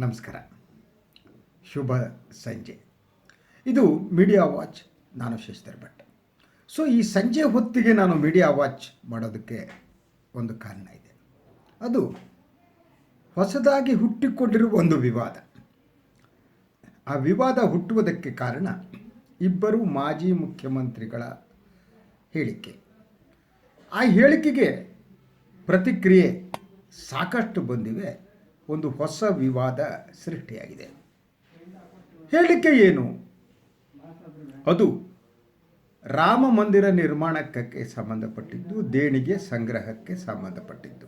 ನಮಸ್ಕಾರ. ಶುಭ ಸಂಜೆ. ಇದು ಮೀಡಿಯಾ ವಾಚ್ ನಾನು ಶಶಿಧರ್ ಭಟ್. ಸೊ ಈ ಸಂಜೆ ಹೊತ್ತಿಗೆ ನಾನು ಮೀಡಿಯಾ ವಾಚ್ ಮಾಡೋದಕ್ಕೆ ಒಂದು ಕಾರಣ ಇದೆ. ಅದು ಹೊಸದಾಗಿ ಹುಟ್ಟಿಕೊಂಡಿರುವ ಒಂದು ವಿವಾದ. ಆ ವಿವಾದ ಹುಟ್ಟುವುದಕ್ಕೆ ಕಾರಣ ಇಬ್ಬರು ಮಾಜಿ ಮುಖ್ಯಮಂತ್ರಿಗಳ ಹೇಳಿಕೆ. ಆ ಹೇಳಿಕೆಗೆ ಪ್ರತಿಕ್ರಿಯೆ ಸಾಕಷ್ಟು ಬಂದಿವೆ. ಒಂದು ಹೊಸ ವಿವಾದ ಸೃಷ್ಟಿಯಾಗಿದೆ. ಹೇಳಿಕೆ ಏನು? ಅದು ರಾಮ ಮಂದಿರ ನಿರ್ಮಾಣಕ್ಕೆ ಸಂಬಂಧಪಟ್ಟಿದ್ದು, ದೇಣಿಗೆ ಸಂಗ್ರಹಕ್ಕೆ ಸಂಬಂಧಪಟ್ಟಿದ್ದು.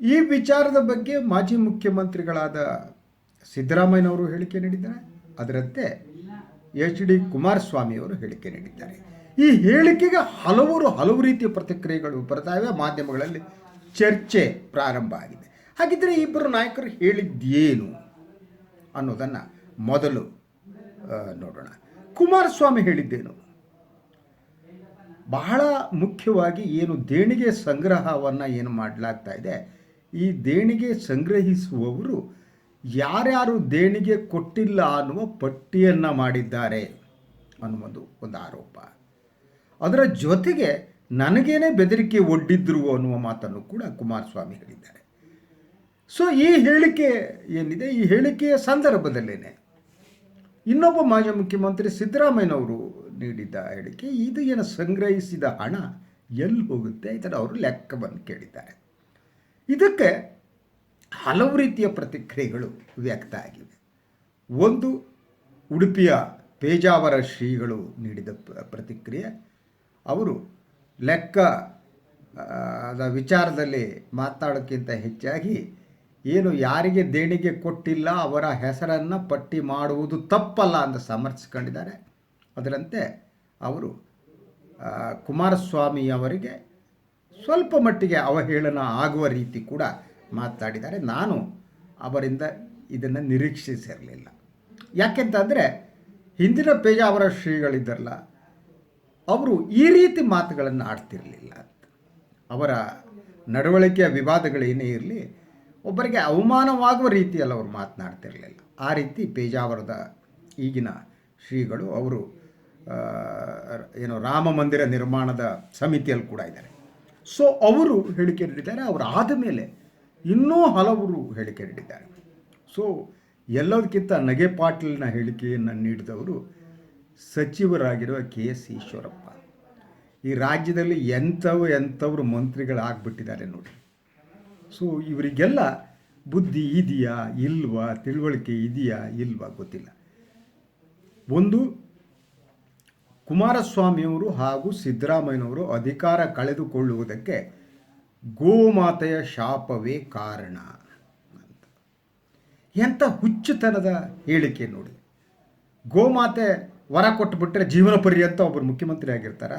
ಈ ವಿಚಾರದ ಬಗ್ಗೆ ಮಾಜಿ ಮುಖ್ಯಮಂತ್ರಿಗಳಾದ ಸಿದ್ದರಾಮಯ್ಯನವರು ಹೇಳಿಕೆ ನೀಡಿದ್ದಾರೆ. ಅದರಂತೆ ಎಚ್ ಡಿ ಕುಮಾರಸ್ವಾಮಿಯವರು ಹೇಳಿಕೆ ನೀಡಿದ್ದಾರೆ. ಈ ಹೇಳಿಕೆಗೆ ಹಲವರು ಹಲವು ರೀತಿಯ ಪ್ರತಿಕ್ರಿಯೆಗಳು ಬರ್ತಾವೆ ಮಾಧ್ಯಮಗಳಲ್ಲಿ ಚರ್ಚೆ ಪ್ರಾರಂಭ ಆಗಿದೆ. ಹಾಗಿದ್ದರೆ ಇಬ್ಬರು ನಾಯಕರು ಹೇಳಿದ್ದೇನು ಅನ್ನೋದನ್ನು ಮೊದಲು ನೋಡೋಣ. ಕುಮಾರಸ್ವಾಮಿ ಹೇಳಿದ್ದೇನು. ಬಹಳ ಮುಖ್ಯವಾಗಿ ಏನು ದೇಣಿಗೆ ಸಂಗ್ರಹವನ್ನು ಏನು ಮಾಡಲಾಗ್ತಾ ಇದೆ, ಈ ದೇಣಿಗೆ ಸಂಗ್ರಹಿಸುವವರು ಯಾರ್ಯಾರು ದೇಣಿಗೆ ಕೊಟ್ಟಿಲ್ಲ ಅನ್ನುವ ಪಟ್ಟಿಯನ್ನು ಮಾಡಿದ್ದಾರೆ ಅನ್ನುವುದು ಒಂದು ಆರೋಪ. ಅದರ ಜೊತೆಗೆ ನನಗೇನೆ ಬೆದರಿಕೆ ಒಡ್ಡಿದ್ರು ಅನ್ನುವ ಮಾತನ್ನು ಕೂಡ ಕುಮಾರಸ್ವಾಮಿ ಹೇಳಿದ್ದಾರೆ. ಸೊ ಈ ಹೇಳಿಕೆ ಏನಿದೆ? ಈ ಹೇಳಿಕೆಯ ಸಂದರ್ಭದಲ್ಲೇನೆ. ಇನ್ನೊಬ್ಬ ಮಾಜಿ ಮುಖ್ಯಮಂತ್ರಿ ಸಿದ್ದರಾಮಯ್ಯನವರು ನೀಡಿದ್ದ ಹೇಳಿಕೆ, ಇದು ಏನು ಸಂಗ್ರಹಿಸಿದ ಹಣ ಎಲ್ಲಿ ಹೋಗುತ್ತೆ ಇದನ್ನು ಅವರು ಲೆಕ್ಕವನ್ನು ಕೇಳಿದ್ದಾರೆ. ಇದಕ್ಕೆ ಹಲವು ರೀತಿಯ ಪ್ರತಿಕ್ರಿಯೆಗಳು ವ್ಯಕ್ತ ಆಗಿವೆ. ಒಂದು, ಉಡುಪಿಯ ಪೇಜಾವರ ಶ್ರೀಗಳು ನೀಡಿದ ಪ್ರತಿಕ್ರಿಯೆ. ಅವರು ಲೆಕ್ಕ ವಿಚಾರದಲ್ಲಿ ಮಾತಾಡೋಕ್ಕಿಂತ ಹೆಚ್ಚಾಗಿ ಏನು ಯಾರಿಗೆ ದೇಣಿಗೆ ಕೊಟ್ಟಿಲ್ಲ ಅವರ ಹೆಸರನ್ನು ಪಟ್ಟಿ ಮಾಡುವುದು ತಪ್ಪಲ್ಲ ಅಂತ ಸಮರ್ಥಿಸ್ಕೊಂಡಿದ್ದಾರೆ. ಅದರಂತೆ ಅವರು ಕುಮಾರಸ್ವಾಮಿ ಅವರಿಗೆ ಸ್ವಲ್ಪ ಮಟ್ಟಿಗೆ ಅವಹೇಳನ ಆಗುವ ರೀತಿ ಕೂಡ ಮಾತಾಡಿದ್ದಾರೆ. ನಾನು ಅವರಿಂದ ಇದನ್ನು ನಿರೀಕ್ಷಿಸಿರಲಿಲ್ಲ. ಯಾಕೆಂತಂದರೆ ಹಿಂದಿನ ಪೇಜಾವರ ಶ್ರೀಗಳಿದ್ದರಲ್ಲ, ಅವರು ಈ ರೀತಿ ಮಾತುಗಳನ್ನು ಆಡ್ತಿರಲಿಲ್ಲ ಅವರ ನಡವಳಿಕೆಯ ವಿವಾದಗಳೇನೇ ಇರಲಿ ಒಬ್ಬರಿಗೆ ಅವಮಾನವಾಗುವ ರೀತಿಯಲ್ಲಿ ಅವರು ಮಾತನಾಡ್ತಿರಲಿಲ್ಲ. ಆ ರೀತಿ ಪೇಜಾವರದ ಈಗಿನ ಶ್ರೀಗಳು ಅವರು ಏನು ರಾಮ ಮಂದಿರ ನಿರ್ಮಾಣದ ಸಮಿತಿಯಲ್ಲಿ ಕೂಡ ಇದ್ದಾರೆ. ಸೊ ಅವರು ಹೇಳಿಕೆ ನೀಡಿದ್ದಾರೆ, ಅವರು ಆದ ಮೇಲೆ ಇನ್ನೂ ಹಲವರು ಹೇಳಿಕೆ ನೀಡಿದ್ದಾರೆ. ಸೊ ಎಲ್ಲದಕ್ಕಿಂತ ನಗೆ ಪಾಟೀಲ್ನ ಹೇಳಿಕೆಯನ್ನು ನೀಡಿದವರು ಸಚಿವರಾಗಿರುವ ಕೆ ಎಸ್ ಈಶ್ವರಪ್ಪ. ಈ ರಾಜ್ಯದಲ್ಲಿ ಎಂಥವು ಎಂಥವ್ರು ಮಂತ್ರಿಗಳಾಗ್ಬಿಟ್ಟಿದ್ದಾರೆ ನೋಡಿ. ಸೊ ಇವರಿಗೆಲ್ಲ ಬುದ್ಧಿ ಇದೆಯಾ, ಇಲ್ವಾ, ತಿಳುವಳಿಕೆ ಇದೆಯಾ, ಇಲ್ವಾ ಗೊತ್ತಿಲ್ಲ. ಒಂದು, ಕುಮಾರಸ್ವಾಮಿಯವರು ಹಾಗೂ ಸಿದ್ದರಾಮಯ್ಯನವರು ಅಧಿಕಾರ ಕಳೆದುಕೊಳ್ಳುವುದಕ್ಕೆ ಗೋಮಾತೆಯ ಶಾಪವೇ ಕಾರಣ ಅಂತ. ಎಂಥ ಹುಚ್ಚುತನದ ಹೇಳಿಕೆ ನೋಡಿ. ಗೋಮಾತೆ ವರ ಕೊಟ್ಟುಬಿಟ್ರೆ ಜೀವನ ಪರ್ಯಂತ ಒಬ್ಬರು ಮುಖ್ಯಮಂತ್ರಿ ಆಗಿರ್ತಾರ?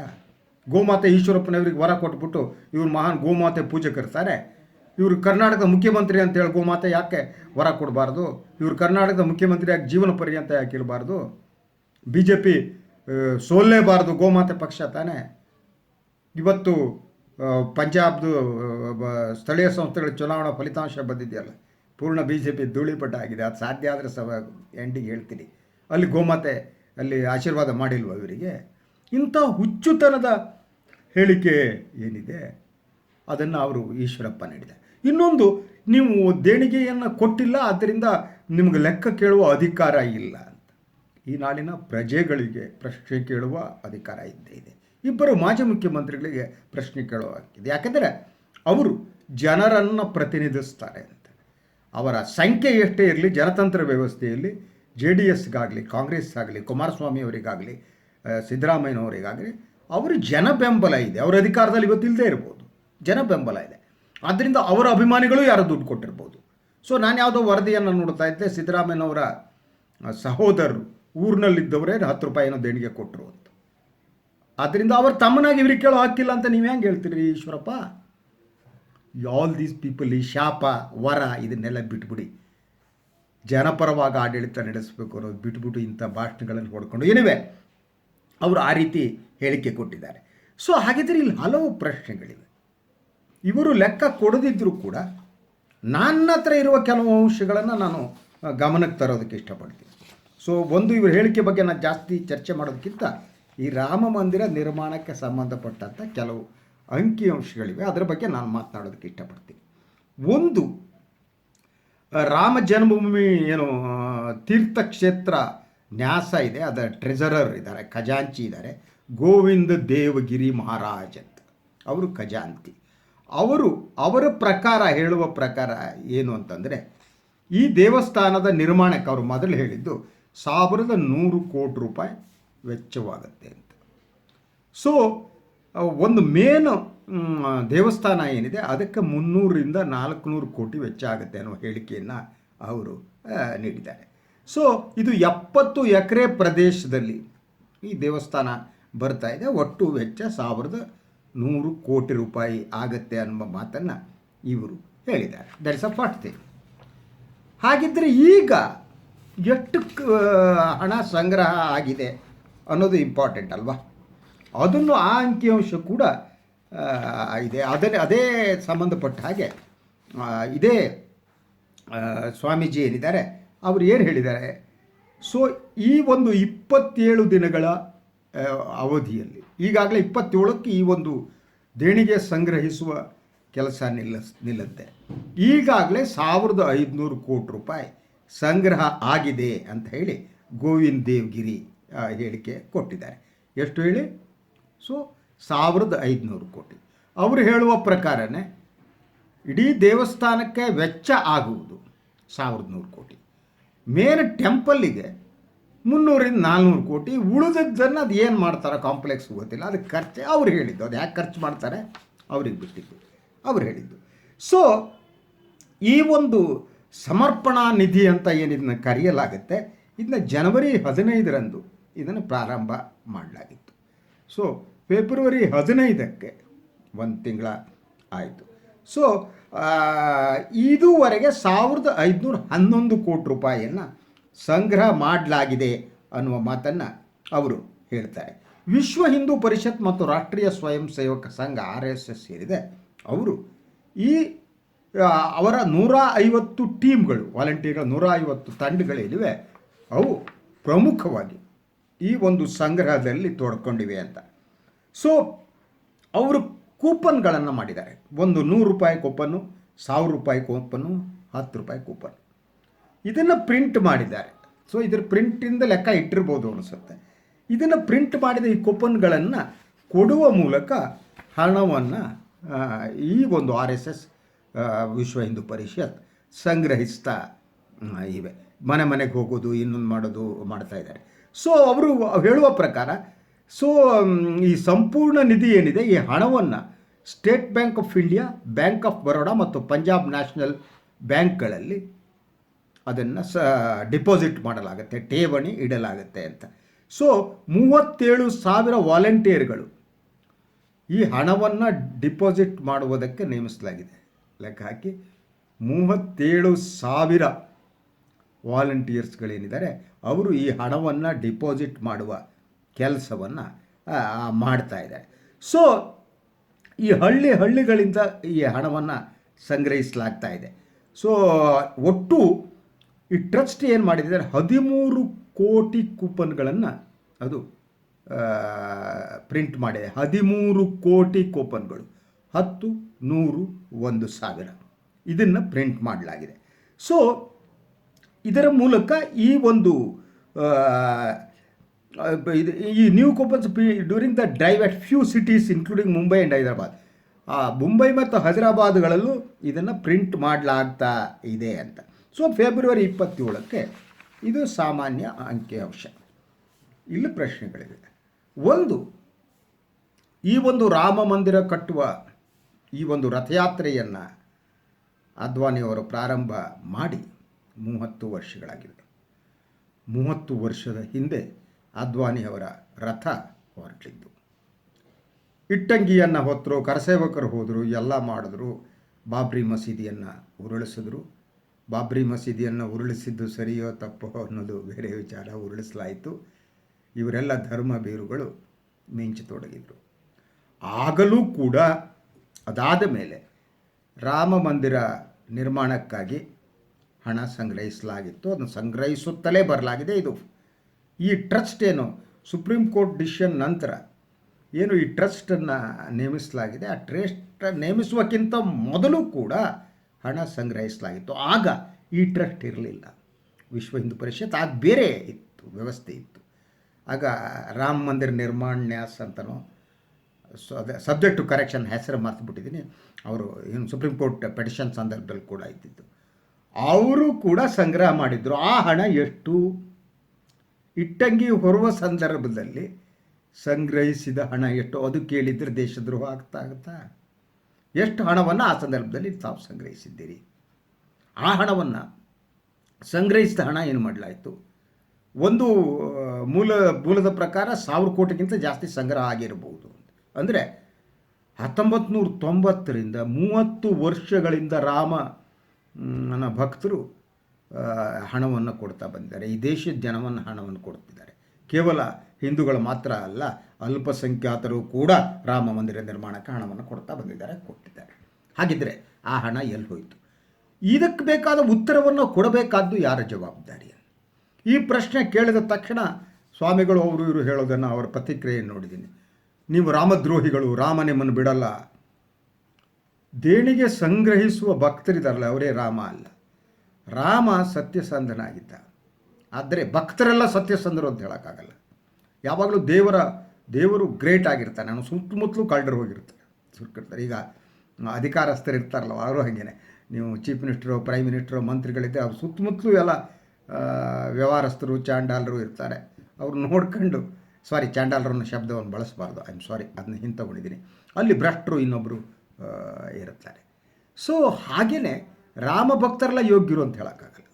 ಗೋಮಾತೆ ಈಶ್ವರಪ್ಪನವರಿಗೆ ವರ ಕೊಟ್ಬಿಟ್ಟು ಇವರು ಮಹಾನ್ ಗೋಮಾತೆ ಪೂಜಕರ್ತಾರೆ ಇವರು ಕರ್ನಾಟಕದ ಮುಖ್ಯಮಂತ್ರಿ ಅಂತ ಅಂತೇಳಿ ಗೋಮಾತೆ ಯಾಕೆ ವರ ಕೊಡಬಾರ್ದು? ಇವರು ಕರ್ನಾಟಕದ ಮುಖ್ಯಮಂತ್ರಿಯಾಗಿ ಜೀವನ ಪರ್ಯಂತ ಯಾಕೆ ಇರಬಾರ್ದು? ಬಿ ಜೆ ಪಿ ಸೋಲ್ಲೇಬಾರ್ದು ಗೋಮಾತೆ ಪಕ್ಷ ತಾನೇ? ಇವತ್ತು ಪಂಜಾಬ್ದು ಸ್ಥಳೀಯ ಸಂಸ್ಥೆಗಳ ಚುನಾವಣಾ ಫಲಿತಾಂಶ ಬಂದಿದೆಯಲ್ಲ, ಪೂರ್ಣ ಬಿ ಜೆ ಪಿ ಧೂಳಿಪಟ್ಟ ಆಗಿದೆ. ಅದು ಸಾಧ್ಯ ಆದರೆ ಸವ ಎಂಡಿಗೆ ಹೇಳ್ತೀನಿ. ಅಲ್ಲಿ ಗೋಮಾತೆ, ಅಲ್ಲಿ ಆಶೀರ್ವಾದ ಮಾಡಿಲ್ವ ಇವರಿಗೆ? ಇಂಥ ಹುಚ್ಚುತನದ ಹೇಳಿಕೆ ಏನಿದೆ? ಅದನ್ನು ಅವರು ಈಶ್ವರಪ್ಪ ನೀಡಿದೆ ಇನ್ನೊಂದು, ನೀವು ದೇಣಿಗೆಯನ್ನು ಕೊಟ್ಟಿಲ್ಲ, ಆದ್ದರಿಂದ ನಿಮಗೆ ಲೆಕ್ಕ ಕೇಳುವ ಅಧಿಕಾರ ಇಲ್ಲ ಅಂತ. ಈ ನಾಡಿನ ಪ್ರಜೆಗಳಿಗೆ ಪ್ರಶ್ನೆ ಕೇಳುವ ಅಧಿಕಾರ ಇದ್ದೇ ಇದೆ. ಇಬ್ಬರು ಮಾಜಿ ಮುಖ್ಯಮಂತ್ರಿಗಳಿಗೆ ಪ್ರಶ್ನೆ ಕೇಳುವ ಕೇಳುವಾಗಿದೆ ಯಾಕೆಂದರೆ ಅವರು ಜನರನ್ನು ಪ್ರತಿನಿಧಿಸ್ತಾರೆ ಅಂತ. ಅವರ ಸಂಖ್ಯೆ ಎಷ್ಟೇ ಇರಲಿ, ಜನತಂತ್ರ ವ್ಯವಸ್ಥೆಯಲ್ಲಿ ಜೆ ಡಿ ಎಸ್ಗಾಗಲಿ ಕಾಂಗ್ರೆಸ್ ಆಗಲಿ ಕುಮಾರಸ್ವಾಮಿ ಅವರಿಗಾಗಲಿ ಸಿದ್ದರಾಮಯ್ಯನವರಿಗಾಗಲಿ, ಅವರು ಜನ ಬೆಂಬಲ ಇದೆ. ಅವರ ಅಧಿಕಾರದಲ್ಲಿ ಇವತ್ತಿಲ್ಲದೆ ಇರ್ಬೋದು. ಜನ ಬೆಂಬಲ ಇದೆ. ಆದ್ದರಿಂದ ಅವರ ಅಭಿಮಾನಿಗಳು ಯಾರೋ ದುಡ್ಡು ಕೊಟ್ಟಿರ್ಬೋದು. ಸೊ ನಾನು ಯಾವುದೋ ವರದಿಯನ್ನು ನೋಡ್ತಾ ಇದ್ದೆ, ಸಿದ್ದರಾಮಯ್ಯನವರ ಸಹೋದರರು, ಊರಿನಲ್ಲಿದ್ದವರೇ ಹತ್ತು ರೂಪಾಯಿ ಏನೋ ದೇಣಿಗೆ ಕೊಟ್ಟರು ಅಂತ. ಆದ್ದರಿಂದ ಅವರು ತಮ್ಮನಾಗಿ ಇವ್ರಿಗೆ ಕೇಳೋ ಹಾಕಿಲ್ಲ ಅಂತ ನೀವು ಹೆಂಗೆ ಹೇಳ್ತೀರಿ ಈಶ್ವರಪ್ಪ? ಆಲ್ ದೀಸ್ ಪೀಪಲ್ ಈ ಶಾಪ, ವರ ಇದನ್ನೆಲ್ಲ ಬಿಟ್ಬಿಡಿ. ಜನಪರವಾಗಿ ಆಡಳಿತ ನಡೆಸಬೇಕು ಅನ್ನೋದು ಬಿಟ್ಬಿಟ್ಟು ಇಂಥ ಭಾಷಣಗಳನ್ನು ಹೊಡ್ಕೊಂಡು ಏನಿವೆ? ಅವರು ಆ ರೀತಿ ಹೇಳಿಕೆ ಕೊಟ್ಟಿದ್ದಾರೆ. ಸೊ ಹಾಗಿದ್ರೆ ಇಲ್ಲಿ ಹಲವು ಪ್ರಶ್ನೆಗಳಿವೆ. ಇವರು ಲೆಕ್ಕ ಕೊಡದಿದ್ದರೂ ಕೂಡ ನನ್ನ ಹತ್ರ ಇರುವ ಕೆಲವು ಅಂಶಗಳನ್ನು ನಾನು ಗಮನಕ್ಕೆ ತರೋದಕ್ಕೆ ಇಷ್ಟಪಡ್ತೀನಿ. ಸೊ ಒಂದು ಇವರ ಹೇಳಿಕೆ ಬಗ್ಗೆ ನಾನು ಜಾಸ್ತಿ ಚರ್ಚೆ ಮಾಡೋದಕ್ಕಿಂತ ಈ ರಾಮ ಮಂದಿರ ನಿರ್ಮಾಣಕ್ಕೆ ಸಂಬಂಧಪಟ್ಟಂಥ ಕೆಲವು ಅಂಕಿಅಂಶಗಳಿವೆ ಅದರ ಬಗ್ಗೆ ನಾನು ಮಾತನಾಡೋದಕ್ಕೆ ಇಷ್ಟಪಡ್ತೀನಿ. ಒಂದು ರಾಮ ಜನ್ಮಭೂಮಿ ಏನು ತೀರ್ಥಕ್ಷೇತ್ರ ನ್ಯಾಸ ಇದೆ. ಅದರ ಟ್ರೆಜರರ್ ಇದ್ದಾರೆ, ಖಜಾಂಚಿ ಇದ್ದಾರೆ. ಗೋವಿಂದ ದೇವಗಿರಿ ಮಹಾರಾಜ್ ಅಂತ. ಅವರು ಖಜಾಂತಿ ಅವರು ಅವರ ಪ್ರಕಾರ ಹೇಳುವ ಪ್ರಕಾರ ಏನು ಅಂತಂದರೆ, ಈ ದೇವಸ್ಥಾನದ ನಿರ್ಮಾಣಕ್ಕೆ ಅವರು ಮೊದಲು ಹೇಳಿದ್ದು, ಸಾವಿರದ ನೂರು ಕೋಟಿ ರೂಪಾಯಿ ವೆಚ್ಚವಾಗುತ್ತೆ ಅಂತ. ಸೊ ಒಂದು ಮೇನ್ ದೇವಸ್ಥಾನ ಏನಿದೆ, ಅದಕ್ಕೆ ಮುನ್ನೂರರಿಂದ ನಾಲ್ಕುನೂರು ಕೋಟಿ ವೆಚ್ಚ ಆಗುತ್ತೆ ಅನ್ನೋ ಹೇಳಿಕೆಯನ್ನು ಅವರು ನೀಡಿದ್ದಾರೆ. ಸೊ ಇದು ಎಪ್ಪತ್ತು ಎಕರೆ ಪ್ರದೇಶದಲ್ಲಿ ಈ ದೇವಸ್ಥಾನ ಬರ್ತಾ ಇದೆ. ಒಟ್ಟು ವೆಚ್ಚ ಸಾವಿರದ ನೂರು ಕೋಟಿ ರೂಪಾಯಿ ಆಗತ್ತೆ ಅನ್ನುವ ಮಾತನ್ನು ಇವರು ಹೇಳಿದ್ದಾರೆ. ದಟ್ಸ್ ಅ ಫಾಟ್ ಥಿಂಗ್ ಹಾಗಿದ್ದರೆ ಈಗ ಎಷ್ಟು ಹಣ ಸಂಗ್ರಹ ಆಗಿದೆ ಅನ್ನೋದು ಇಂಪಾರ್ಟೆಂಟ್ ಅಲ್ವಾ? ಅದನ್ನು ಆ ಅಂಕಿಅಂಶ ಕೂಡ ಇದೆ. ಅದನ್ನೇ, ಅದೇ ಸಂಬಂಧಪಟ್ಟ ಹಾಗೆ ಇದೇ ಸ್ವಾಮೀಜಿ ಏನಿದ್ದಾರೆ, ಅವರು ಏನು ಹೇಳಿದ್ದಾರೆ? ಸೊ ಈ ಒಂದು ಇಪ್ಪತ್ತೇಳು ದಿನಗಳ ಅವಧಿಯಲ್ಲಿ ಈಗಾಗಲೇ ಇಪ್ಪತ್ತೇಳಕ್ಕೆ ಈ ಒಂದು ದೇಣಿಗೆ ಸಂಗ್ರಹಿಸುವ ಕೆಲಸ ನಿಲ್ಲ, ನಿಲ್ಲುತ್ತೆ. ಈಗಾಗಲೇ ಸಾವಿರದ ಐದುನೂರು ಕೋಟಿ ರೂಪಾಯಿ ಸಂಗ್ರಹ ಆಗಿದೆ ಅಂತ ಹೇಳಿ ಗೋವಿಂದ ದೇವ್ಗಿರಿ ಹೇಳಿಕೆ ಕೊಟ್ಟಿದ್ದಾರೆ. ಎಷ್ಟು ಹೇಳಿ? ಸೊ, ಸಾವಿರದ ಐದುನೂರು ಕೋಟಿ. ಅವರು ಹೇಳುವ ಪ್ರಕಾರನೇ ಇಡೀ ದೇವಸ್ಥಾನಕ್ಕೆ ವೆಚ್ಚ ಆಗುವುದು ಸಾವಿರದ ನೂರು ಕೋಟಿ. ಮೇನ್ ಟೆಂಪಲ್ಲಿಗೆ ಮುನ್ನೂರಿಂದ ನಾಲ್ನೂರು ಕೋಟಿ. ಉಳಿದದ್ದನ್ನು ಅದು ಏನು ಮಾಡ್ತಾರೆ ಕಾಂಪ್ಲೆಕ್ಸ್ ಗೊತ್ತಿಲ್ಲ. ಅದು ಖರ್ಚು ಅವ್ರು ಹೇಳಿದ್ದು. ಅದು ಯಾಕೆ ಖರ್ಚು ಮಾಡ್ತಾರೆ? ಅವ್ರಿಗೆ ಬಿಟ್ಟಿದ್ದು ಅವ್ರು ಹೇಳಿದ್ದು. ಸೊ ಈ ಒಂದು ಸಮರ್ಪಣಾ ನಿಧಿ ಅಂತ ಏನು ಇದನ್ನ ಕರೆಯಲಾಗುತ್ತೆ ಇದನ್ನ ಜನವರಿ ಹದಿನೈದರಂದು ಇದನ್ನು ಪ್ರಾರಂಭ ಮಾಡಲಾಗಿತ್ತು. ಸೊ ಫೆಬ್ರವರಿ ಹದಿನೈದಕ್ಕೆ ಒಂದು ತಿಂಗಳ ಆಯಿತು. ಸೊ ಇದುವರೆಗೆ ಸಾವಿರದ ಐದುನೂರ ಹನ್ನೊಂದು ಕೋಟಿ ರೂಪಾಯಿಯನ್ನು ಸಂಗ್ರಹ ಮಾಡಲಾಗಿದೆ ಅನ್ನುವ ಮಾತನ್ನು ಅವರು ಹೇಳ್ತಾರೆ. ವಿಶ್ವ ಹಿಂದೂ ಪರಿಷತ್ ಮತ್ತು ರಾಷ್ಟ್ರೀಯ ಸ್ವಯಂ ಸೇವಕ ಸಂಘ ಆರ್ ಎಸ್ ಎಸ್ ಸೇರಿದೆ. ಅವರು ಈ ಅವರ ನೂರ ಐವತ್ತು ಟೀಮ್ಗಳು, ವಾಲಂಟಿಯರ್ಗಳ ನೂರ ಐವತ್ತು ತಂಡಗಳಿವೆ ಅವು ಪ್ರಮುಖವಾಗಿ ಈ ಒಂದು ಸಂಗ್ರಹದಲ್ಲಿ ತೋಡ್ಕೊಂಡಿವೆ ಅಂತ. ಸೊ ಅವರು ಕೂಪನ್ಗಳನ್ನು ಮಾಡಿದ್ದಾರೆ. ಒಂದು ನೂರು ರೂಪಾಯಿ ಕೂಪನ್ನು, ಸಾವಿರ ರೂಪಾಯಿ ಕೂಪನ್ನು, ಹತ್ತು ರೂಪಾಯಿ ಕೂಪನ್ ಇದನ್ನು ಪ್ರಿಂಟ್ ಮಾಡಿದ್ದಾರೆ. ಸೊ ಇದ್ರ ಪ್ರಿಂಟಿಂದ ಲೆಕ್ಕ ಇಟ್ಟಿರ್ಬೋದು ಅನಿಸುತ್ತೆ. ಇದನ್ನು ಪ್ರಿಂಟ್ ಮಾಡಿದ ಈ ಕೂಪನ್ಗಳನ್ನು ಕೊಡುವ ಮೂಲಕ ಹಣವನ್ನು ಈ ಒಂದು ಆರ್ ಎಸ್ ಎಸ್ ವಿಶ್ವ ಹಿಂದೂ ಪರಿಷತ್ ಸಂಗ್ರಹಿಸ್ತಾ ಇವೆ. ಮನೆ ಮನೆಗೆ ಹೋಗೋದು, ಇನ್ನೊಂದು ಮಾಡೋದು ಮಾಡ್ತಾ ಇದ್ದಾರೆ. ಸೊ ಅವರು ಹೇಳುವ ಪ್ರಕಾರ ಸೊ ಈ ಸಂಪೂರ್ಣ ನಿಧಿ ಏನಿದೆ, ಈ ಹಣವನ್ನು State Bank of India Bank of Baroda ಮತ್ತು ಪಂಜಾಬ್ ನ್ಯಾಷನಲ್ ಬ್ಯಾಂಕ್ಗಳಲ್ಲಿ ಅದನ್ನು ಸ ಡಿಪಾಸಿಟ್ ಮಾಡಲಾಗುತ್ತೆ, ಠೇವಣಿ ಇಡಲಾಗುತ್ತೆ ಅಂತ. ಸೊ ಮೂವತ್ತೇಳು ಸಾವಿರ ವಾಲಂಟಿಯರ್ಗಳು ಈ ಹಣವನ್ನು ಡಿಪಾಸಿಟ್ ಮಾಡುವುದಕ್ಕೆ ನೇಮಿಸಲಾಗಿದೆ. ಲೆಕ್ಕ ಹಾಕಿ, ಮೂವತ್ತೇಳು ಸಾವಿರ ವಾಲಂಟಿಯರ್ಸ್ಗಳೇನಿದ್ದಾರೆ ಅವರು ಈ ಹಣವನ್ನು ಡಿಪಾಸಿಟ್ ಮಾಡುವ ಕೆಲಸವನ್ನು ಮಾಡ್ತಾ ಇದ್ದಾರೆ. ಸೊ ಈ ಹಳ್ಳಿ ಹಳ್ಳಿಗಳಿಂದ ಈ ಹಣವನ್ನು ಸಂಗ್ರಹಿಸಲಾಗ್ತಾ ಇದೆ. ಸೊ ಒಟ್ಟು ಈ ಟ್ರಸ್ಟ್ ಏನು ಮಾಡಿದೆ? ಹದಿಮೂರು ಕೋಟಿ ಕೂಪನ್ಗಳನ್ನು ಅದು ಪ್ರಿಂಟ್ ಮಾಡಿದೆ ಹದಿಮೂರು ಕೋಟಿ ಕೂಪನ್ಗಳು. ಹತ್ತು, ನೂರು, ಒಂದು ಸಾವಿರ. ಇದನ್ನು ಪ್ರಿಂಟ್ ಮಾಡಲಾಗಿದೆ. ಸೊ ಇದರ ಮೂಲಕ ಈ ಒಂದು ಇದು, ಈ new coupons during the drive at few cities including Mumbai and Hyderabad Mumbai ಮತ್ತು ಹೈದರಾಬಾದ್ಗಳಲ್ಲೂ ಇದನ್ನು ಪ್ರಿಂಟ್ ಮಾಡಲಾಗ್ತಾ ಇದೆ ಅಂತ. ಸೊ ಫೆಬ್ರವರಿ ಇಪ್ಪತ್ತೇಳಕ್ಕೆ ಇದು ಸಾಮಾನ್ಯ ಅಂಕಿಅಂಶ ಇಲ್ಲಿ ಪ್ರಶ್ನೆಗಳಿವೆ. ಒಂದು, ಈ ಒಂದು ರಾಮ ಮಂದಿರ ಕಟ್ಟುವ ಈ ಒಂದು ರಥಯಾತ್ರೆಯನ್ನು ಅದ್ವಾನಿಯವರು ಪ್ರಾರಂಭ ಮಾಡಿ ಮೂವತ್ತು ವರ್ಷಗಳಾಗಿದೆ ಮೂವತ್ತು ವರ್ಷದ ಹಿಂದೆ ಅದ್ವಾನಿಯವರ ರಥ ಹೊರಟಿದ್ದು. ಇಟ್ಟಂಗಿಯನ್ನು ಹೊತ್ತರು ಕರಸೇವಕರು ಹೋದರು, ಎಲ್ಲ ಮಾಡಿದ್ರು, ಬಾಬ್ರಿ ಮಸೀದಿಯನ್ನು ಉರುಳಿಸಿದ್ರು. ಬಾಬ್ರಿ ಮಸೀದಿಯನ್ನು ಉರುಳಿಸಿದ್ದು ಸರಿಯೋ ತಪ್ಪೋ ಅನ್ನೋದು ಬೇರೆ ವಿಚಾರ. ಉರುಳಿಸಲಾಯಿತು. ಇವರೆಲ್ಲ ಧರ್ಮ ಬೇರುಗಳು ಮಿಂಚತೊಡಗಿದರು ಆಗಲೂ ಕೂಡ ಅದಾದ ಮೇಲೆ ರಾಮ ಮಂದಿರ ನಿರ್ಮಾಣಕ್ಕಾಗಿ ಹಣ ಸಂಗ್ರಹಿಸಲಾಗಿತ್ತು. ಅದನ್ನು ಸಂಗ್ರಹಿಸುತ್ತಲೇ ಬರಲಾಗಿದೆ ಇದು. ಈ ಟ್ರಸ್ಟ್ ಏನು? ಸುಪ್ರೀಂ ಕೋರ್ಟ್ ಡಿಸಿಷನ್ ನಂತರ ಏನು ಈ ಟ್ರಸ್ಟನ್ನು ನೇಮಿಸಲಾಗಿದೆ? ಆ ಟ್ರಸ್ಟ್ ನೇಮಿಸುವಕ್ಕಿಂತ ಮೊದಲು ಕೂಡ ಹಣ ಸಂಗ್ರಹಿಸಲಾಗಿತ್ತು. ಆಗ ಈ ಟ್ರಸ್ಟ್ ಇರಲಿಲ್ಲ. ವಿಶ್ವ ಹಿಂದೂ ಪರಿಷತ್ ಆಗ ಬೇರೆ ಇತ್ತು, ವ್ಯವಸ್ಥೆ ಇತ್ತು. ಆಗ ರಾಮ ಮಂದಿರ ನಿರ್ಮಾಣ ನ್ಯಾಸ್ ಅಂತನೋ, ಸೊ, ಅದೇ ಸಬ್ಜೆಕ್ಟ್ ಟು ಕರೆಕ್ಷನ್ ಹೆಸರು ಮರ್ತುಬಿಟ್ಟಿದ್ದೀನಿ ಅವರು ಏನು ಸುಪ್ರೀಂ ಕೋರ್ಟ್ ಪೆಟಿಷನ್ ಸಂದರ್ಭದಲ್ಲಿ ಕೂಡ ಇದ್ದಿದ್ದು. ಅವರು ಕೂಡ ಸಂಗ್ರಹ ಮಾಡಿದ್ರು. ಆ ಹಣ ಎಷ್ಟು? ಇಟ್ಟಂಗಿ ಹೊರುವ ಸಂದರ್ಭದಲ್ಲಿ ಸಂಗ್ರಹಿಸಿದ ಹಣ ಎಷ್ಟು? ಅದು ಕೇಳಿದರೆ ದೇಶದ್ರೋಹ ಆಗ್ತಾ ಆಗುತ್ತಾ ಎಷ್ಟು ಹಣವನ್ನು ಆ ಸಂದರ್ಭದಲ್ಲಿ ತಾವು ಸಂಗ್ರಹಿಸಿದ್ದೀರಿ? ಆ ಹಣವನ್ನು ಸಂಗ್ರಹಿಸಿದ ಹಣ ಏನು ಮಾಡಲಾಯಿತು? ಒಂದು ಮೂಲ, ಮೂಲದ ಪ್ರಕಾರ ಸಾವಿರ ಕೋಟಿಗಿಂತ ಜಾಸ್ತಿ ಸಂಗ್ರಹ ಆಗಿರಬಹುದು ಅಂದರೆ ಹತ್ತೊಂಬತ್ತು ನೂರ ತೊಂಬತ್ತರಿಂದ ಮೂವತ್ತು ವರ್ಷಗಳಿಂದ ರಾಮ ನನ್ನ ಭಕ್ತರು ಹಣವನ್ನು ಕೊಡ್ತಾ ಬಂದಿದ್ದಾರೆ. ಈ ದೇಶದ ಜನವನ್ನು ಹಣವನ್ನು ಕೊಡ್ತಿದ್ದಾರೆ. ಕೇವಲ ಹಿಂದೂಗಳು ಮಾತ್ರ ಅಲ್ಲ ಅಲ್ಪಸಂಖ್ಯಾತರು ಕೂಡ ರಾಮ ಮಂದಿರ ನಿರ್ಮಾಣಕ್ಕೆ ಹಣವನ್ನು ಕೊಡ್ತಾ ಬಂದಿದ್ದಾರೆ, ಕೊಟ್ಟಿದ್ದಾರೆ. ಹಾಗಿದ್ದರೆ ಆ ಹಣ ಎಲ್ಲಿ ಹೋಯಿತು? ಇದಕ್ಕೆ ಬೇಕಾದ ಉತ್ತರವನ್ನು ಕೊಡಬೇಕಾದ್ದು ಯಾರ ಜವಾಬ್ದಾರಿ? ಈ ಪ್ರಶ್ನೆ ಕೇಳಿದ ತಕ್ಷಣ ಸ್ವಾಮಿಗಳು ಅವರು ಇವರು ಹೇಳೋದನ್ನು ಅವರ ಪ್ರತಿಕ್ರಿಯೆ ನೋಡಿದ್ದೀನಿ. ನೀವು ರಾಮದ್ರೋಹಿಗಳು, ರಾಮ ನಿಮ್ಮನ್ನು ಬಿಡಲ್ಲ. ದೇಣಿಗೆ ಸಂಗ್ರಹಿಸುವ ಭಕ್ತರಿದ್ದಾರಲ್ಲ ಅವರೇ ರಾಮ ಅಲ್ಲ. ರಾಮ ಸತ್ಯಸಂಧನಾಗಿದ್ದ. ಆದರೆ ಭಕ್ತರೆಲ್ಲ ಸತ್ಯಸಂಧರು ಅಂತ ಹೇಳೋಕ್ಕಾಗಲ್ಲ. ಯಾವಾಗಲೂ ದೇವರ ದೇವರು ಗ್ರೇಟ್ ಆಗಿರ್ತಾನೆ. ಅವನು ಸುತ್ತಮುತ್ತಲೂ ಕಳ್ಳರು ಹೋಗಿರ್ತಾರೆ ಸುರ್ಕಿರ್ತಾರೆ ಈಗ ಅಧಿಕಾರಸ್ಥರು ಇರ್ತಾರಲ್ಲ ಅವರು ಹಾಗೇನೆ. ನೀವು ಚೀಫ್ ಮಿನಿಸ್ಟ್ರು, ಪ್ರೈಮ್ ಮಿನಿಸ್ಟರು ಮಂತ್ರಿಗಳಿದ್ದರೆ ಅವ್ರು ಸುತ್ತಮುತ್ತಲೂ ಎಲ್ಲ ವ್ಯವಹಾರಸ್ಥರು, ಚಾಂಡಾಲರು ಇರ್ತಾರೆ. ಅವ್ರು ನೋಡ್ಕೊಂಡು ಸಾರಿ ಚಾಂಡಾಲರನ್ನ ಶಬ್ದವನ್ನು ಬಳಸಬಾರ್ದು. ಐ ಆಮ್ ಸಾರಿ ಅದನ್ನ ಹಿಂತಗೊಂಡಿದ್ದೀನಿ. ಅಲ್ಲಿ ಭ್ರಷ್ಟರು ಇನ್ನೊಬ್ಬರು ಇರುತ್ತಾರೆ. ಸೊ ಹಾಗೆಯೇ ರಾಮ ಭಕ್ತರೆಲ್ಲ ಯೋಗ್ಯರು ಅಂತ ಹೇಳೋಕ್ಕಾಗಲ್ಲ.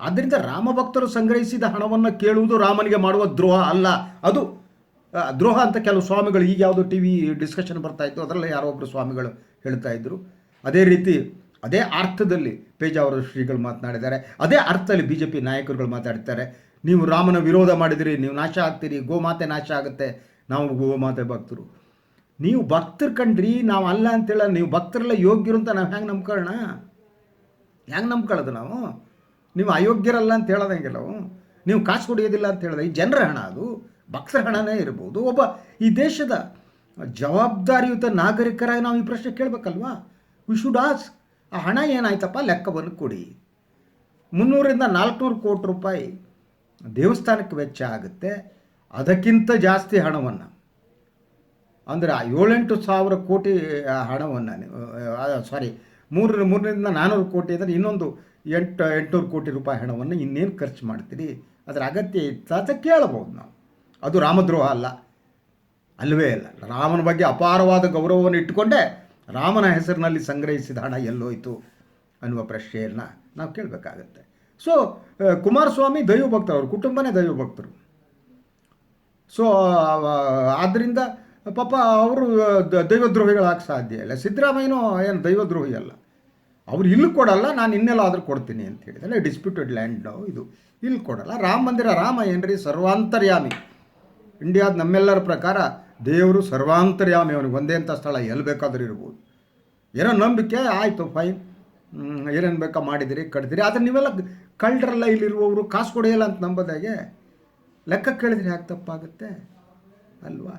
ಆದ್ದರಿಂದ ರಾಮ ಭಕ್ತರು ಸಂಗ್ರಹಿಸಿದ ಹಣವನ್ನು ಕೇಳುವುದು ರಾಮನಿಗೆ ಮಾಡುವ ದ್ರೋಹ ಅಲ್ಲ. ಅದು ದ್ರೋಹ ಅಂತ ಕೆಲವು ಸ್ವಾಮಿಗಳು ಈಗ ಯಾವುದೋ ಟಿ ವಿ ಡಿಸ್ಕಷನ್ ಬರ್ತಾಯಿತ್ತು ಅದರಲ್ಲಿ ಯಾರೋ ಒಬ್ಬರು ಸ್ವಾಮಿಗಳು ಹೇಳ್ತಾ ಇದ್ದರು ಅದೇ ರೀತಿ, ಅದೇ ಅರ್ಥದಲ್ಲಿ ಪೇಜಾವರ ಶ್ರೀಗಳು ಮಾತನಾಡಿದ್ದಾರೆ, ಅದೇ ಅರ್ಥದಲ್ಲಿ ಬಿ ಜೆ ಪಿ ನಾಯಕರುಗಳು ಮಾತಾಡ್ತಾರೆ. ನೀವು ರಾಮನ ವಿರೋಧ ಮಾಡಿದಿರಿ, ನೀವು ನಾಶ ಆಗ್ತೀರಿ, ಗೋಮಾತೆ ನಾಶ ಆಗುತ್ತೆ, ನಾವು ಗೋಮಾತೆ ಭಕ್ತರು. ನೀವು ಭಕ್ತರು ಕಂಡ್ರಿ, ನಾವು ಅಲ್ಲ ಅಂತೇಳ, ನೀವು ಭಕ್ತರೆಲ್ಲ ಯೋಗ್ಯರು ಅಂತ ನಾವು ಹೆಂಗೆ ನಂಬ್ಕೊಳ್ಳೋಣ? ಹೆಂಗೆ ನಂಬ್ಕೊಳ್ಳೋದು ನಾವು? ನೀವು ಅಯೋಗ್ಯರಲ್ಲ ಅಂತ ಹೇಳೋದಂಗೆ ನಾವು? ನೀವು ಕಾಸು ಕುಡಿಯೋದಿಲ್ಲ ಅಂತ ಹೇಳಿದ್ರೆ ಈ ಜನರ ಹಣ ಅದು. ಭಕ್ತರ ಹಣನೇ ಇರ್ಬೋದು. ಒಬ್ಬ ಈ ದೇಶದ ಜವಾಬ್ದಾರಿಯುತ ನಾಗರಿಕರಾಗಿ ನಾವು ಈ ಪ್ರಶ್ನೆ ಕೇಳಬೇಕಲ್ವಾ? ವಿ ಶುಡ್ ಆಸ್ ಆ ಹಣ ಏನಾಯ್ತಪ್ಪ? ಲೆಕ್ಕವನ್ನು ಕೊಡಿ. ಮುನ್ನೂರಿಂದ ನಾಲ್ಕುನೂರು ಕೋಟಿ ರೂಪಾಯಿ ದೇವಸ್ಥಾನಕ್ಕೆ ವೆಚ್ಚ ಆಗುತ್ತೆ. ಅದಕ್ಕಿಂತ ಜಾಸ್ತಿ ಹಣವನ್ನು. ಅಂದರೆ ಆ ಏಳೆಂಟು ಸಾವಿರ ಕೋಟಿ ಹಣವನ್ನು ಸಾರಿ ಮೂರು ಮೂರರಿಂದ ನಾನ್ನೂರು ಕೋಟಿ ಅಂದರೆ ಇನ್ನೊಂದು ಎಂಟು, ಎಂಟುನೂರು ಕೋಟಿ ರೂಪಾಯಿ ಹಣವನ್ನು ಇನ್ನೇನು ಖರ್ಚು ಮಾಡ್ತೀರಿ? ಅದರ ಅಗತ್ಯ ಇತ್ತು ಅಂತ ಕೇಳಬಹುದು ನಾವು. ಅದು ರಾಮದ್ರೋಹ ಅಲ್ಲ. ಅಲ್ಲವೇ ಅಲ್ಲ. ರಾಮನ ಬಗ್ಗೆ ಅಪಾರವಾದ ಗೌರವವನ್ನು ಇಟ್ಟುಕೊಂಡೇ ರಾಮನ ಹೆಸರಿನಲ್ಲಿ ಸಂಗ್ರಹಿಸಿದ ಹಣ ಎಲ್ಲೋಯ್ತು ಅನ್ನುವ ಪ್ರಶ್ನೆಯನ್ನು ನಾವು ಕೇಳಬೇಕಾಗತ್ತೆ. ಸೊ ಕುಮಾರಸ್ವಾಮಿ ದೈವ ಭಕ್ತರು ಅವ್ರ ಕುಟುಂಬನೇ ದೈವ ಭಕ್ತರು ಸೊ ಆದ್ದರಿಂದ ಪಾಪ ಅವರು ದೈವದ್ರೋಹಿಗಳಾಗಿ ಸಾಧ್ಯ ಇಲ್ಲ. ಸಿದ್ದರಾಮಯ್ಯನೂ ಏನು ದೈವದ್ರೋಹಿ ಅಲ್ಲ. ಅವ್ರು ಇಲ್ಲಿ ಕೊಡಲ್ಲ, ನಾನು ಇನ್ನೆಲ್ಲಾದರೂ ಕೊಡ್ತೀನಿ ಅಂತ ಹೇಳಿದರೆ. ಡಿಸ್ಪ್ಯೂಟೆಡ್ ಲ್ಯಾಂಡ್ ಇದು. ಇಲ್ಲಿ ಕೊಡಲ್ಲ. ರಾಮ ಮಂದಿರ ರಾಮ ಏನ್ರಿ ಸರ್ವಾಂತರ್ಯಾಮಿ. ಇಂಡಿಯಾದ ನಮ್ಮೆಲ್ಲರ ಪ್ರಕಾರ ದೇವರು ಸರ್ವಾಂತರ್ಯಾಮಿ, ಅವನಿಗೆ ಒಂದೇ ಅಂತ ಸ್ಥಳ, ಎಲ್ಲಿ ಬೇಕಾದರೂ ಇರ್ಬೋದು. ಏನೋ ನಂಬಿಕೆ, ಆಯಿತು ಫೈನ್ ಏನೇನು ಬೇಕಾ ಮಾಡಿದಿರಿ ಕಡ್ದಿರಿ ಆದರೆ ನೀವೆಲ್ಲ ಕಳ್ಳರೆಲ್ಲ ಇಲ್ಲಿರುವವರು, ಕಾಸು ಕೊಡೆಯಲ್ಲ ಅಂತ ನಂಬೋದಾಗೆ ಲೆಕ್ಕ ಕೇಳಿದ್ರೆ ಯಾಕೆ ತಪ್ಪಾಗುತ್ತೆ? ಅಲ್ವಾ?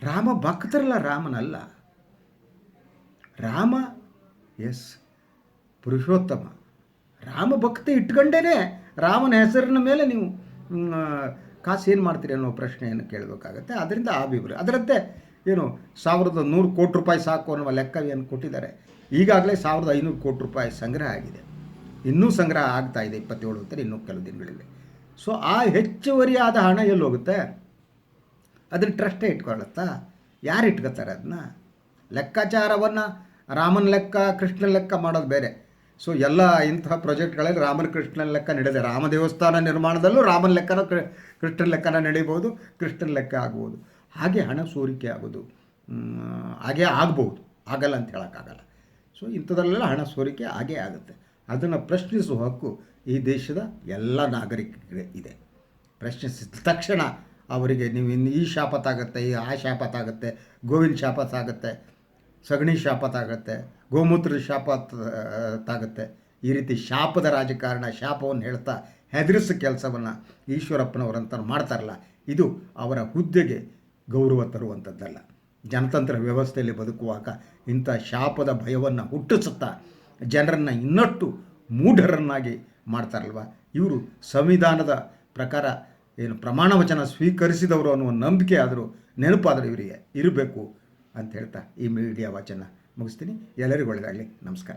ರಾಮ ಭಕ್ತರಲ್ಲ, ರಾಮನಲ್ಲ. ರಾಮ ಎಸ್ ಪುರುಷೋತ್ತಮ. ರಾಮ ಭಕ್ತಿ ಇಟ್ಕೊಂಡೇನೆ ರಾಮನ ಹೆಸರಿನ ಮೇಲೆ ನೀವು ಕಾಸು ಏನು ಮಾಡ್ತೀರಿ ಅನ್ನೋ ಪ್ರಶ್ನೆಯನ್ನು ಕೇಳಬೇಕಾಗತ್ತೆ. ಅದರಿಂದ ಆ ವಿವರ ಅದರಂತೆ ಏನು ಸಾವಿರದ ನೂರು ಕೋಟಿ ರೂಪಾಯಿ ಸಾಕು ಅನ್ನುವ ಲೆಕ್ಕವನ್ನು ಕೊಟ್ಟಿದ್ದಾರೆ. ಈಗಾಗಲೇ ಸಾವಿರದ ಐನೂರು ಕೋಟಿ ರೂಪಾಯಿ ಸಂಗ್ರಹ ಆಗಿದೆ. ಇನ್ನೂ ಸಂಗ್ರಹ ಆಗ್ತಾ ಇದೆ ಇಪ್ಪತ್ತೇಳು ಅಂತ ಇನ್ನೂ ಕೆಲವು ದಿನಗಳಲ್ಲಿ. ಸೊ ಆ ಹೆಚ್ಚುವರಿಯಾದ ಹಣ ಎಲ್ಲಿ ಹೋಗುತ್ತೆ? ಅದನ್ನು ಟ್ರಸ್ಟೇ ಇಟ್ಕೊಳ್ಳುತ್ತಾ? ಯಾರು ಇಟ್ಕೋತಾರೆ ಅದನ್ನ ಲೆಕ್ಕಾಚಾರವನ್ನು ರಾಮನ ಲೆಕ್ಕ, ಕೃಷ್ಣನ ಲೆಕ್ಕ ಮಾಡೋದು ಬೇರೆ. ಸೊ ಎಲ್ಲ ಇಂತಹ ಪ್ರಾಜೆಕ್ಟ್ಗಳಲ್ಲಿ ರಾಮನ ಕೃಷ್ಣನ ಲೆಕ್ಕ ನಡೆದಿದೆ. ರಾಮ ದೇವಸ್ಥಾನ ನಿರ್ಮಾಣದಲ್ಲೂ ರಾಮನ ಲೆಕ್ಕನ ಕೃ- ಕೃಷ್ಣನ ಲೆಕ್ಕನ ನಡೀಬೋದು ಕೃಷ್ಣನ ಲೆಕ್ಕ ಆಗ್ಬೋದು. ಹಾಗೆ ಹಣ ಸೋರಿಕೆ ಆಗೋದು. ಹಾಗೆ ಆಗ್ಬೋದು. ಆಗಲ್ಲ ಅಂತ ಹೇಳೋಕ್ಕಾಗಲ್ಲ. ಸೊ ಇಂಥದ್ರಲ್ಲೆಲ್ಲ ಹಣ ಸೋರಿಕೆ ಹಾಗೇ ಆಗುತ್ತೆ. ಅದನ್ನು ಪ್ರಶ್ನಿಸುವ ಹಕ್ಕು ಈ ದೇಶದ ಎಲ್ಲ ನಾಗರಿಕರಿಗೆ ಇದೆ. ಪ್ರಶ್ನಿಸಿದ ತಕ್ಷಣ ಅವರಿಗೆ ನೀವು ಇನ್ನು ಈ ಶಾಪತ್ತಾಗುತ್ತೆ, ಈ ಆ ಶಾಪತ್ತಾಗುತ್ತೆ ಗೋವಿನ ಶಾಪತ್ತಾಗುತ್ತೆ, ಸಗಣಿ ಶಾಪತ್ತಾಗುತ್ತೆ ಗೋಮೂತ್ರದ ಶಾಪ ತಾಗುತ್ತೆ ಈ ರೀತಿ ಶಾಪದ ರಾಜಕಾರಣ, ಶಾಪವನ್ನು ಹೇಳ್ತಾ ಹೆದರಿಸೋ ಕೆಲಸವನ್ನು ಈಶ್ವರಪ್ಪನವರಂತ ಮಾಡ್ತಾರಲ್ಲ, ಇದು ಅವರ ಹುದ್ದೆಗೆ ಗೌರವ ತರುವಂಥದ್ದಲ್ಲ. ಜನತಂತ್ರ ವ್ಯವಸ್ಥೆಯಲ್ಲಿ ಬದುಕುವಾಗ ಇಂಥ ಶಾಪದ ಭಯವನ್ನು ಹುಟ್ಟಿಸುತ್ತಾ ಜನರನ್ನು ಇನ್ನಷ್ಟು ಮೂಢರನ್ನಾಗಿ ಮಾಡ್ತಾರಲ್ವ? ಇವರು ಸಂವಿಧಾನದ ಪ್ರಕಾರ ಏನು ಪ್ರಮಾಣ ವಚನ ಸ್ವೀಕರಿಸಿದವರು ಅನ್ನುವ ನಂಬಿಕೆ ಆದರೂ ನೆನಪಾದರೂ ಇವರಿಗೆ ಇರಬೇಕು ಅಂತ ಹೇಳ್ತಾ ಈ ಮೀಡಿಯಾ ವಾಚನ ಮುಗಿಸ್ತೀನಿ. ಎಲ್ಲರಿಗೂ ಒಳ್ಳೆಯದಾಗಲಿ ನಮಸ್ಕಾರ.